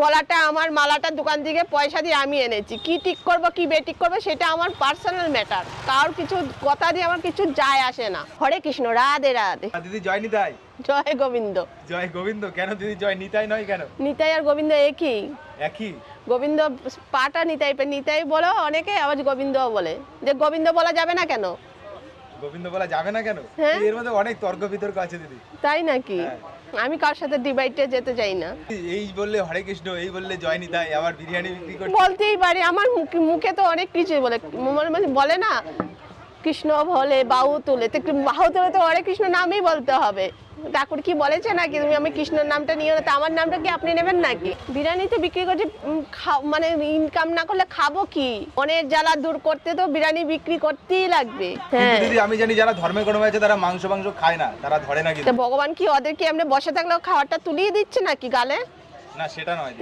গলাটা আমার মালাটা দোকান থেকে পয়সা দিয়ে আমি এনেছি। কি ঠিক করব কি বেটিক করব সেটা আমার পার্সোনাল ম্যাটার কারোর কিছু কথা দিয়ে আমার কিছু যায় আসে না। হরে কৃষ্ণ রাধে রাধে। দিদি জয় নিতাই। জয় গোবিন্দ। জয় গোবিন্দ কেন দিদি জয় নিতাই নয় কেন? নিতাই আর গোবিন্দ একই। একই? গোবিন্দ পাটা নিতাই পে নিতাই বলো অনেকে আবার গোবিন্দ বলে। যে গোবিন্দ বলা যাবে না কেন? গোবিন্দ বলা যাবে না কেন? হ্যাঁ। এর মধ্যে অনেক তর্ক বিতর্ক আছে দিদি। তাই নাকি? হ্যাঁ। আমি কার সাথে ডিবাইটে যেতে চাই না। এই বললে হরে কৃষ্ণ এই বললে জয় নিতাই আবার বিরিয়ানি বিক্রি করতে বলতেই পারি আমার মুখে তো অনেক কিছু বলে মানে বলে না কৃষ্ণ বলে বাহু তুলে। তো একটু বাহু তুলে তো হরে কৃষ্ণ নামই বলতে হবে। ঠাকুর কি বলেছে নাকি? তুমি আমি কৃষ্ণর নামটা নিও না তা আমার নামটা কি আপনি নেবেন নাকি? বিরিয়ানি তো বিক্রি করছে মানে ইনকাম না করলে খাব কি? অনেক জ্বালা দূর করতে তো বিরিয়ানি বিক্রি করতেই লাগবে। কিন্তু হ্যাঁ দিদি আমি জানি যারা ধর্মে কোনো আছে তারা মাংস মাংস খায় না তারা ধরে না তা কিন্তু। ভগবান কি ওদেরকে এমনি বসে থাকলেও খাবারটা তুলিয়ে দিচ্ছে নাকি গালে? না সেটা নয়।